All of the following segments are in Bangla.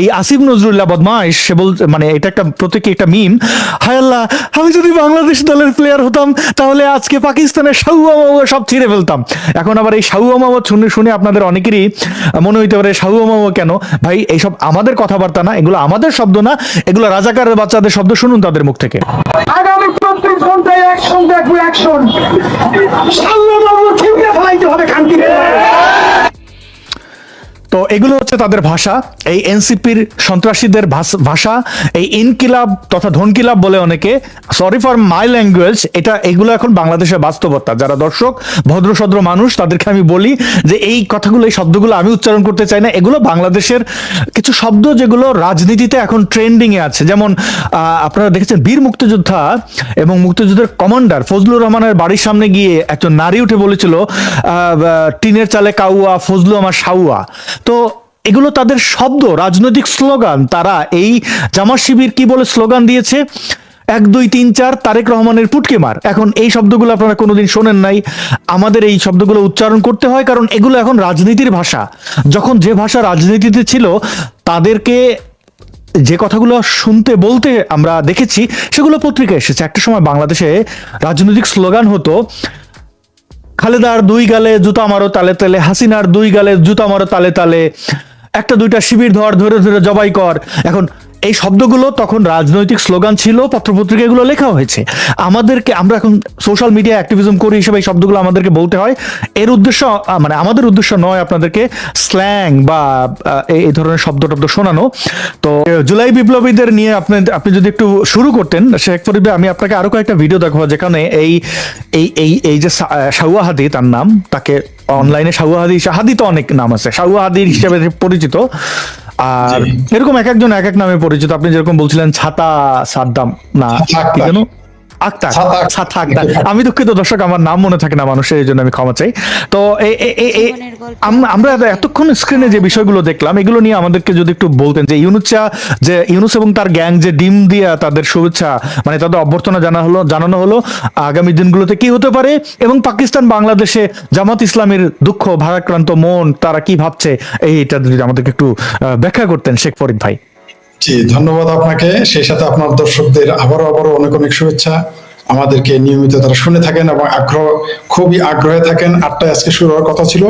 এই আসিফ নজরুল্লাহ বদমাইশ সে বল মানে এটা একটা প্রত্যেকে একটা মিম হায় আল্লাহ, আমি যদি বাংলাদেশ দলের প্লেয়ার হতাম, তাহলে আজকে পাকিস্তানের সাহু মামা সব ছিঁড়ে ফেলতাম। এখন আবার এই সাহু মামা শুনে শুনে আপনাদের অনেকেরই মনে হইতে পারে সাহু মামা কেন? ভাই, এইসব আমাদের কথাবার্তা না, এগুলো আমাদের শব্দ না, এগুলো রাজাকারের বাচ্চাদের শব্দ, শুনুন তাদের মুখ থেকে। আগামী চব্বিশ ঘন্টায় অ্যাকশন দেখব অ্যাকশন সাল্লাহ ছিঁড়ে ফেলাইতে হবে তো এগুলো হচ্ছে তাদের ভাষা। এই এনসিপির সন্ত্রাসীদের ভাষ- এই ইনকিলাব তথা ধনকিলাব বলে অনেকে। সরি ফর মাই ল্যাঙ্গুয়েজ এটা এগুলো এখন বাংলাদেশের বাস্তবতা। যারা দর্শক ভদ্র সদ্র মানুষ, তাদেরকে আমি বলি যে এই কথাগুলো, এই শব্দগুলো আমি উচ্চারণ করতে চাই না। এগুলো বাংলাদেশের কিছু শব্দ যেগুলো রাজনীতিতে এখন ট্রেন্ডিং এ আছে। যেমন আপনারা দেখেছেন বীর মুক্তিযোদ্ধা এবং মুক্তিযুদ্ধের কমান্ডার ফজলুর রহমানের বাড়ির সামনে গিয়ে একজন নারী উঠে বলেছিল টিনের চালে কাউয়া, ফজলু আমার সাউয়া তো এগুলো তাদের শব্দ, রাজনৈতিক স্লোগান। তারা এই জামা শিবির কি বলে স্লোগান দিয়েছে? এক, দুই, তিন, চার, তারেক রহমানের পুটকে মার। এখন এই শব্দগুলো আপনারা কোনোদিন শোনেন নাই। আমাদের এই শব্দগুলো উচ্চারণ করতে হয়, কারণ এগুলো এখন রাজনীতির ভাষা। যখন যে ভাষা রাজনীতিতে ছিল, তাদেরকে যে কথাগুলো শুনতে বলতে আমরা দেখেছি, সেগুলো পত্রিকায় এসেছে। একটা সময় বাংলাদেশে রাজনৈতিক স্লোগান হতো খালেদার দুই গালে জুতা মারো তালে তালে, হাসিনার দুই গালে জুতা মারো তালে তালে। একটা দুইটা শিবির ধর, ধরে ধরে জবাই কর। এখন এই শব্দগুলো তখন রাজনৈতিক স্লোগান ছিল পত্রপত্রিকা এগুলো লেখা হয়েছে। আমাদেরকে, আমরা এখন সোশ্যাল মিডিয়া অ্যাক্টিভিজম করি হিসেবে এই শব্দগুলো আমাদেরকে বলতে হয়। এর উদ্দেশ্য মানে আমাদের উদ্দেশ্য নয় আপনাদেরকে স্ল্যাং বা এই- ধরনের শব্দ টব্দ শোনানো। তো, জুলাই বিপ্লবীদের নিয়ে আপনি আপনি যদি একটু শুরু করতেন, শেখ ফরিদ, আমি আপনাকে আরও কয়েকটা ভিডিও দেখাবো, যেখানে এই এই এই এই যে হাদি তার নাম, তাকে অনলাইনে হাদি হাদি তো অনেক নাম আছে সাউয়া হাদি হিসেবে পরিচিত। আর এরকম এক একজন এক এক নামে পরিচিত। আপনি যেরকম বলছিলেন ছাতা সাদ্দাম না ছাতা। কি আক্তার। আক্তার আক্তার। আমি দুঃখিত দর্শক আমার নাম মনে থাকে না মানুষের এই জন্য আমি ক্ষমা চাই। তো আমরা এতক্ষণ স্ক্রিনে যে বিষয়গুলো দেখলাম এগুলো নিয়ে আমাদেরকে যদি একটু বলতেন যে ইউনুসা যে ইউনুস এবং তার গ্যাং যে ডিম দিয়া তাদের শুভেচ্ছা মানে তাদের অভ্যর্থনা জানা হলো জানানো হলো আগামী দিনগুলোতে কি হতে পারে? এবং পাকিস্তান বাংলাদেশে জামাত ইসলামের দুঃখ ভারাক্রান্ত মন তারা কি ভাবছে? এইটা যদি আমাদেরকে একটু ব্যাখ্যা করতেন শেখ ফরিদ ভাই। জি ধন্যবাদ আপনাকে। সেই সাথে আপনার দর্শকদের আবারও আবারও অনেক অনেক শুভেচ্ছা। আমাদেরকে নিয়মিত তারা শুনে থাকেন এবং আগ্রহ খুবই আগ্রহে থাকেন। আটটায় আজকে শুরু হওয়ার কথা ছিল।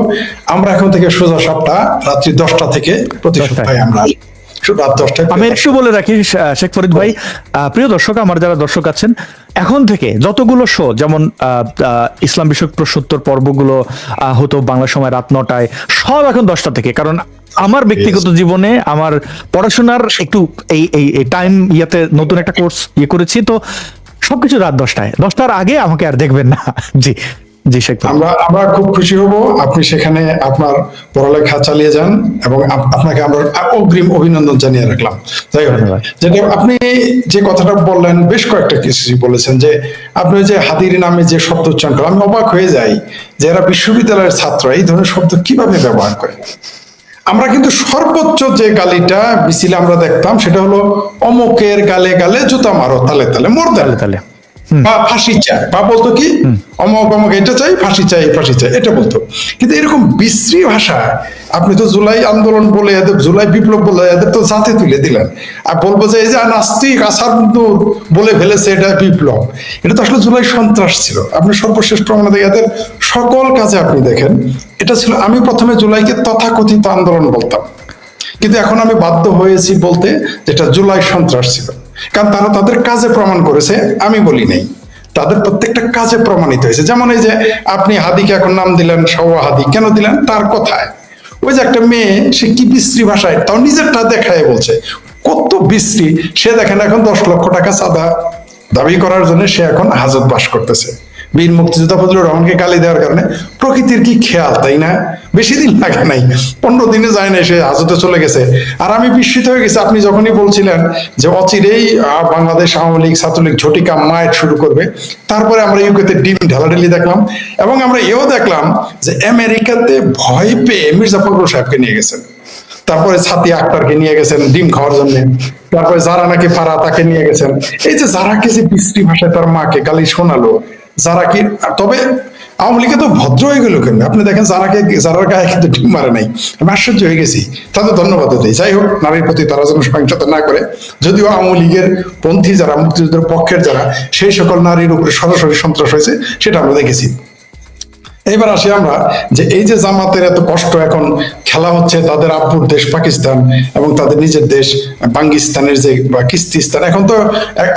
আমরা এখন থেকে সোজা সাতটা রাত্রি দশটা থেকে প্রতি। সপ্তাহে আমরা আমি একটু বলে রাখি শেখ ফরিদ ভাই প্রিয় দর্শক আমার যারা দর্শক আছেন এখন থেকে যতগুলো শো যেমন আহ, আহ, ইসলাম বিষয়ক প্রশ্নোত্তর পর্বগুলো আহ, হতো বাংলা সময় রাত নটায় সব এখন দশটা থেকে। কারণ আমার ব্যক্তিগত জীবনে আমার পড়াশোনার একটু এই এই টাইম ইয়াতে নতুন একটা কোর্স ইয়ে করেছি তো সবকিছু রাত দশটায়। দশটার আগে আমাকে আর দেখবেন না। জি জি শেখ আমরা আমরা খুব খুশি হব আপনি সেখানে আপনার পড়ালেখা চালিয়ে যান এবং আপনাকে আমরা অগ্রিম অভিনন্দন জানিয়ে রাখলাম। যাই হোক যেটা আপনি যে কথাটা বললেন বেশ কয়েকটা কিছু বলেছেন যে আপনি যে হাদির নামে যে শব্দ উচ্চারণ করেন আমি অবাক হয়ে যাই যে এরা বিশ্ববিদ্যালয়ের ছাত্র এই ধরনের শব্দ কীভাবে ব্যবহার করে? আমরা কিন্তু সর্বোচ্চ যে গালিটা, মিছিলে আমরা দেখতাম, সেটা হলো অমুকের গালে গালে জুতা মারো, তালে তালে, মোর তালে তাহলে বা ফাঁসি চাই বা বলতো কি? অমক অমক এটা চাই ফাঁসি চাই ফাঁসি চাই এটা বলতো। কিন্তু এরকম বিশ্রী ভাষা আপনি তো জুলাই আন্দোলন বলে এদের জুলাই বিপ্লব বলে এদের তো জাতে তুলে দিলেন। আর বলব যে এই যে নাস্তিক আসার বলে ফেলেছে এটা বিপ্লব। এটা তো আসলে জুলাই সন্ত্রাস ছিল। আপনি সর্বশেষ প্রমাণে দেখে এদের সকল কাজে আপনি দেখেন এটা ছিল আমি প্রথমে জুলাইকে তথাকথিত আন্দোলন বলতাম। কিন্তু এখন আমি বাধ্য হয়েছি বলতে যেটা জুলাই সন্ত্রাস ছিল। কারণ তারা তাদের কাজে প্রমাণ করেছে, আমি বলি নাই। তাদের প্রত্যেকটা কাজে প্রমাণিত হয়েছে। যেমন এই যে আপনি হাদিকে এখন নাম দিলেন সওয়া হাদি, কেন দিলেন? তার কথায়। ওই যে একটা মেয়ে, সে কি বিশ্রী ভাষায়, তাও নিজেরটা দেখায় বলছে। কত বিশ্রী। সে দেখেন এখন দশ লক্ষ টাকা সাদা দাবি করার জন্য সে এখন হাজত বাস করতেছে। বীর মুক্তিযোদ্ধা ফজলুর রহমানকে গালি দেওয়ার কারণে প্রকৃতির কি খেয়াল, তাই না? বেশি দিন লাগে নাই। পনেরো দিনে যায় না, সে হাজতে চলে গেছে। আর আমি বিস্মিত হয়ে গেছি, আপনি যখনই বলছিলেন যে অচিরেই বাংলাদেশ আওয়ামী লীগ ছাত্রলীগ ঝটিকা মায়ের শুরু করবে, তারপরে আমরা ইউকেতে ডিম ঢালাঢালি দেখলাম এবং আমরা এও দেখলাম যে আমেরিকাতে ভয় পেয়ে মির্জা ফখরুল সাহেবকে নিয়ে গেছেন। তারপরে ছাতি আক্তারকে নিয়ে গেছেন ডিম খাওয়ার জন্য। তারপরে যারা নাকি ফারা তাকে নিয়ে গেছেন। এই যে যারাকে যে বৃষ্টি ভাষায় তার মাকে গালি শোনালো যারা কি তবে আওয়ামী লীগে তো ভদ্র হয়ে গেল কেন? আপনি দেখেন যারাকে যারার গায়ে কিন্তু ঠিক মারে নাই। আমি আশ্চর্য হয়ে গেছি। তাদের ধন্যবাদ দিই যাই হোক, নারীর প্রতি তারা যেন সহিংসতা না করে, যদিও আওয়ামী লীগের পন্থী যারা, মুক্তিযুদ্ধের পক্ষের যারা, সেই সকল নারীর উপরে সরাসরি সন্ত্রাস হয়েছে, সেটা আমরা দেখেছি। এবার আসি আমরা যে এই যে জামাতের এত কষ্ট এখন, খেলা হচ্ছে তাদের আব্বুর দেশ পাকিস্তান এবং তাদের নিজের দেশ বাঙ্গিস্তানের যে বা কিস্তিস্তান এখন তো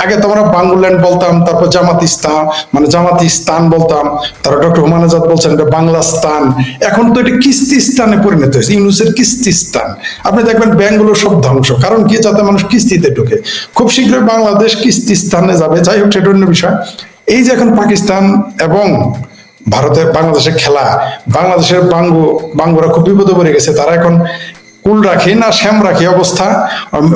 আগে তো আমরা বাংলাল্যান্ড বলতাম, তারপর জামাতিস্তান মানে জামাতিস্তান বলতাম, তারপর ডক্টর হুমান আজাদ বলছেন এটা বাংলাস্তান। এখন তো এটা কিস্তিস্তানে পরিণত হয়েছে, ইউনুসের কিস্তিস্তান আপনি দেখবেন ব্যাংকগুলো সব ধ্বংস। কারণ কি? যাতে মানুষ কিস্তিতে ঢুকে। খুব শীঘ্রই বাংলাদেশ কিস্তিস্তানে যাবে। যাই হোক, সেটা অন্য বিষয়। এই যে এখন পাকিস্তান এবং ভারতের বাংলাদেশের খেলা বাংলাদেশের বাঙ্গু বাঙ্গুরা খুব বিপদে পড়ে গেছে। তারা এখন কুল রাখি না শ্যাম রাখি অবস্থা।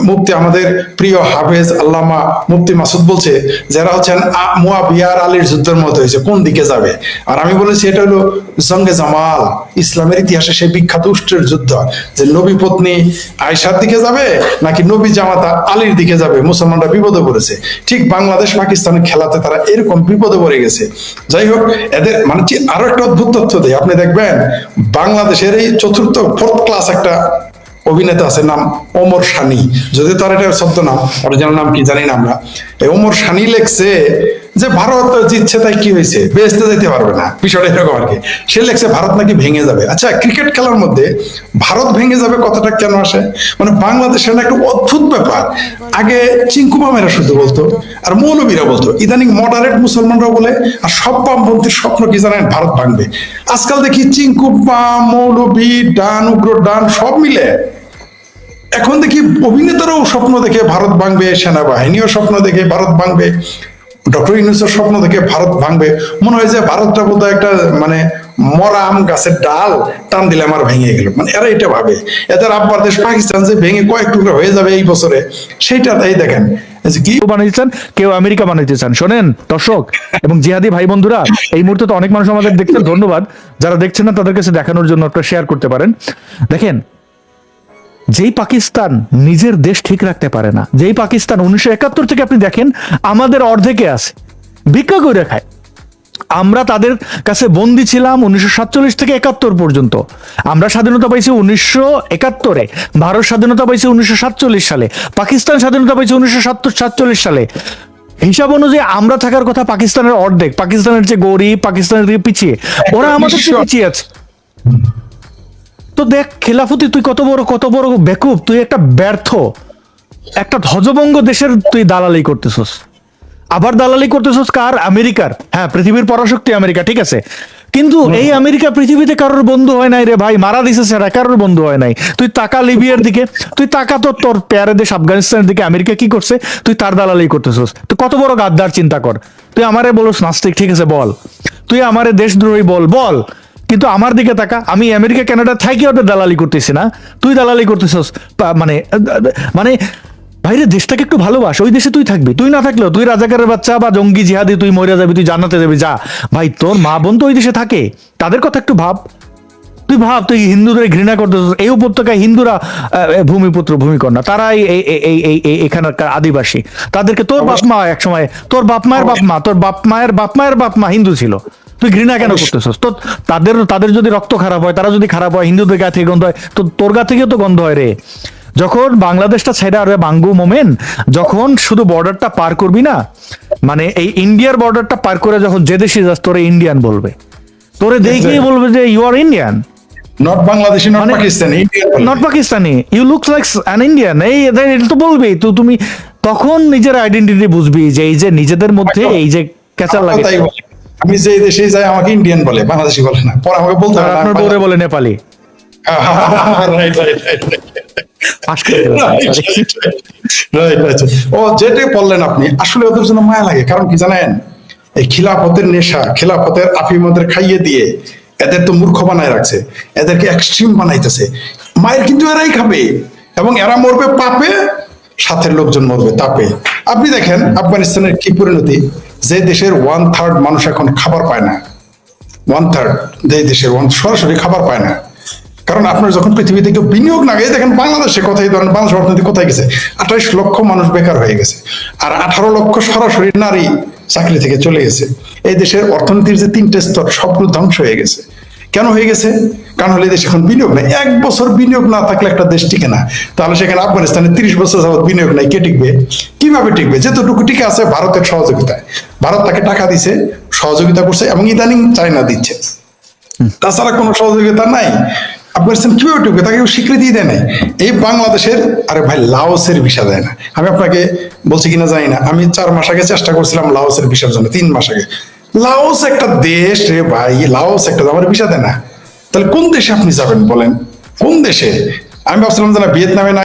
মুফতি আমাদের প্রিয় হাফেজ আল্লামা মুফতি মাসুদ বলছে, যারা হচ্ছেন মুয়াবিয়ার আলীর যুদ্ধের মতো হয়েছে, কোন দিকে যাবে? আর আমি বলেছি, এটা হলো জঙ্গে জামাল। ইসলামের ইতিহাসে সেই বিখ্যাত উষ্ট্রের যুদ্ধ। যে নবী পত্নী আয়সার দিকে যাবে, নাকি নবী জামাতা আলীর দিকে যাবে? মুসলমানরা বিপদে পড়েছে। ঠিক বাংলাদেশ পাকিস্তানের খেলাতে তারা এরকম বিপদে পড়ে গেছে। যাই হোক, এদের মানে আরও একটা অদ্ভুত তথ্য দেয় আপনি দেখবেন, বাংলাদেশের এই চতুর্থ ফোর্থ ক্লাস একটা অভিনেতা আছে, নাম ওমর সানি যদি তার এটা শব্দ নাম অরিজিনাল নাম কি জানি না আমরা। এই ওমর সানি লেখছে যে, ভারত জিতছে, তাই কি হয়েছে? বেসতে যেতে পারবে না। বিষয়টা এরকম আর কি। সে লেখছে, ভারত নাকি ভেঙে যাবে। আচ্ছা ক্রিকেট খেলার মধ্যে ভারত ভেঙে যাবে কথাটা কেন আসে? মানে বাংলাদেশের না একটা অদ্ভুত ব্যাপার। আগে চিঙ্কু মামেরা শুধু বলতো, আর মৌলবীরা বলতো, ইদানিং মডারেট মুসলমানরা বলে, আর সব বামপন্থীর স্বপ্ন কি জানেন? ভারত ভাঙবে। আজকাল দেখি চিঙ্কু বাম, মৌলবী, ডান, উগ্র, ডান, সব মিলে এখন দেখি অভিনেতারাও স্বপ্ন দেখে ভারত ভাঙবে সেনাবাহিনীও স্বপ্ন দেখে, ভারত ভাঙবে, ডক্টর ইউনুসের স্বপ্ন দেখে ভারত ভাঙবে। মনে হয় যে ভারতটা বোধহয় একটা মানে মরা আম গাছের ডাল টান দিলে আমার ভেঙে গেল। মানে এরা এটা ভাবে। এদের আব্বার দেশ পাকিস্তান যে ভেঙে কয়েক টুকরো হয়ে যাবে এই বছরে সেইটা তাই দেখেন কি কেউ বানাইতে চান, কেউ আমেরিকা বানাইতে চান। শোনেন, দর্শক এবং জিহাদি ভাই বন্ধুরা, এই মুহূর্তে তো অনেক মানুষ আমাদের দেখছেন, ধন্যবাদ। যারা দেখছেন না, তাদের কাছে দেখানোর জন্য একটা শেয়ার করতে পারেন। দেখেন যেই পাকিস্তান নিজের দেশ ঠিক রাখতে পারে না যেই পাকিস্তান উনিশশো একাত্তর থেকে আপনি দেখেন আমাদের অর্ধেকে আছে। ভিক্ষা করে খায়। আমরা তাদের কাছে বন্দি ছিলাম উনিশশো সাতচল্লিশ থেকে একাত্তর পর্যন্ত। আমরা স্বাধীনতা পাইছি উনিশশো একাত্তরে ভারত স্বাধীনতা পাইছে উনিশশো সাতচল্লিশ সালে পাকিস্তান স্বাধীনতা পাইছে উনিশশো সাতচল্লিশ সালে। হিসাব অনুযায়ী আমরা থাকার কথা পাকিস্তানের অর্ধেক পাকিস্তানের যে গরিব পাকিস্তানের দিকে পিছিয়ে। ওরা আমাদের পিছিয়ে আছে। তো দেখ খেলাফতি তুই কত বড় কত বড় বেকুব তুই একটা ব্যর্থ একটা ধ্বজভঙ্গ দেশের তুই দালালি করতেছস। আবার দালালি করতেছস কার? আমেরিকার। হ্যাঁ পৃথিবীর পরাশক্তি আমেরিকা ঠিক আছে। কিন্তু এই আমেরিকা পৃথিবীতে কারোর বন্ধু হয় নাই রে ভাই মারা দিছে সেটা কারোর বন্ধু হয় নাই। তুই তাকা লিবিয়ার দিকে তুই তাকা তো তোর প্যারে দেশ আফগানিস্তানের দিকে আমেরিকা কি করছে? তুই তার দালালি করতেছস। তুই কত বড় গাদ্দার চিন্তা কর। তুই আমারে বলস নাস্তিক ঠিক আছে বল। তুই আমারে দেশদ্রোহী বল বল। কিন্তু আমার দিকে তাকা আমি আমেরিকা কানাডা থাকি ওদের দালালি করতেছি না। তুই দালালি করতেছস মানে মানে বাইরে দেশটাকে একটু ভালোবাস ওই দেশে তুই থাকবি। তুই না থাকলেও তুই রাজাকারের বাচ্চা বা জঙ্গি জিহাদি তুই মরে যাবি তুই জান্নাতে যাবি যা। ভাই তোর মা বোন তো ওই দেশে থাকে তাদের কথা একটু ভাব। তুই ভাব তুই হিন্দুদের ঘৃণা করতে এই উপত্যকায় হিন্দুরা ভূমিপুত্র ভূমিকন্যা তারাই এই এই- এই এই এই এখানকার আদিবাসী। তাদেরকে তোর বাপ মা এক সময় তোর বাপ মায়ের বাপ মা তোর বাপ মায়ের বাপ মায়ের বাপ মা হিন্দু ছিল। তুই ঘৃণা কেন করতেছিস? তো তাদের তাদের যদি রক্ত খারাপ হয় তারা যদি খারাপ হয় হিন্দুদের গা থেকে গন্ধ হয় তো তোর গা থেকেও তো গন্ধ হয় রে। যখন বাংলাদেশটা ছেড়ে আর বাঙ্গু মোমেন যখন শুধু বর্ডারটা পার করবি না মানে এই ইন্ডিয়ার বর্ডারটা পার করে যখন যে দেশে যাস তোরে ইন্ডিয়ান বলবে। তোরে দেখেই বলবে যে you are Indian not Bangladeshi not Pakistani not Pakistani you look like an Indian এই এটা তো বলবি তো তুমি তখন নিজের আইডেন্টিটি বুঝবি যে এই যে নিজেদের মধ্যে এই যে ক্যাচার লাগে। আমি যে দেশে যাই আমাকে ইন্ডিয়ান বলে বাংলাদেশি বলে না। পরে আমাকে বলতে হবে আপনার বউরে বলে নেপালি. ও যেটা বললেন আপনি আসলে ওদের জন্য মায়া লাগে কারণ কি জানেন? এই খিলাফতের নেশা খিলাফতের আফিমদের খাইয়ে দিয়ে এদের তো মূর্খ বানায় রাখছে এদেরকে এক্সট্রিম বানাইতেছে। মায়ের কিন্তু এরাই খাবে এবং এরা মরবে পাপে সাথের লোকজন মরবে তাপে। আপনি দেখেন আফগানিস্তানের কি পরিণতি? যে দেশের ওয়ান থার্ড মানুষ এখন খাবার পায় না। ওয়ান থার্ড যে দেশের ওয়ান সরাসরি খাবার পায় না। কারণ আপনার যখন পৃথিবীতে কেউ বিনিয়োগ না এই দেখেন বাংলাদেশে কোথায় ধরেন বাংলাদেশ অর্থনীতি কোথায় গেছে? আঠাইশ লক্ষ মানুষ বেকার হয়ে গেছে। আর আঠারো লক্ষ সরাসরি নারী চাকরি থেকে চলে গেছে। এই দেশের অর্থনীতির যে তিনটে স্তর, সবগুলো ধ্বংস হয়ে গেছে। কেন হয়ে গেছে? কারণ হলে দেশে এখন বিনিয়োগ নাই। এক বছর বিনিয়োগ না থাকলে একটা দেশ টিকে না। তাহলে সেখানে আফগানিস্তানে তিরিশ বছর যাবত বিনিয়োগ নাই। কে টিকবে? কীভাবে টিকবে? যেতটুকু টিকে আছে ভারতের সহযোগিতায়। ভারত তাকে টাকা দিছে সহযোগিতা করছে এবং ইদানিং চায়না দিচ্ছে। তাছাড়া কোনো সহযোগিতা নাই। আফগানিস্তান কীভাবে টিকবে? তাকে কেউ স্বীকৃতি দেয় নাই। এই বাংলাদেশের আরে ভাই লাওসের ভিসা দেয় না। আমি আপনাকে বলছি কিনা জানি না। আমি চার মাস আগে চেষ্টা করছিলাম লাওসের ভিসার জন্য তিন মাস আগে। লাওস একটা দেশ রে ভাই, লাওস একটা আমার বিষাদে না। তাহলে কোন দেশে আপনি যাবেন বলেন? কোন দেশে? আমি ভাবছিলাম যে না ভিয়েতনামে না